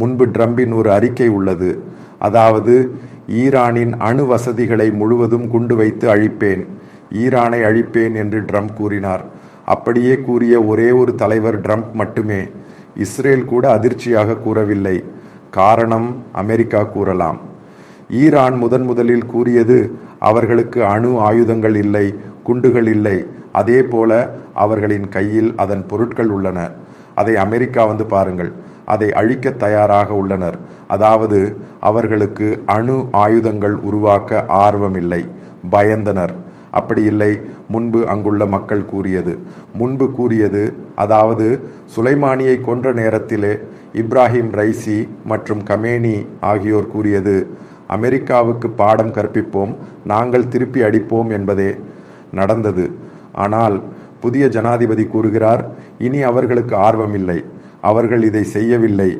முன்பு ட்ரம்பின் ஒரு அறிக்கை உள்ளது. அதாவது ஈரானின் அணு வசதிகளை முழுவதும் குண்டு வைத்து அழிப்பேன். ஈரானை அழிப்பேன் என்று ட்ரம்ப் கூறினார். அப்படியே கூறிய ஒரே ஒரு தலைவர் ட்ரம்ப் மட்டுமே. இஸ்ரேல் கூட அதிர்ச்சியாக கூறவில்லை. காரணம் அமெரிக்கா கூறலாம். ஈரான் முதன் முதலில் கூறியது அவர்களுக்கு அணு ஆயுதங்கள் இல்லை குண்டுகள் இல்லை. அதே போல அவர்களின் கையில் அதன் பொருட்கள் உள்ளன. அதை அமெரிக்கா வந்து பாருங்கள். அதை அழிக்க தயாராக உள்ளனர். அதாவது அவர்களுக்கு அணு ஆயுதங்கள் உருவாக்க ஆர்வமில்லை. பயந்தனர். அப்படி இல்லை முன்பு அங்குள்ள மக்கள் கூறியது. முன்பு கூறியது அதாவது சுலைமானியை கொன்ற நேரத்திலே இப்ராஹிம் ரைசி மற்றும் கமேனி ஆகியோர் கூறியது அமெரிக்காவுக்கு பாடம் கற்பிப்போம் நாங்கள் திருப்பி அடிப்போம் என்பதே நடந்தது. ஆனால் புதிய ஜனாதிபதி கூறுகிறார் இனி அவர்களுக்கு ஆர்வமில்லை. அவர்கள் இதை செய்யவில்லை.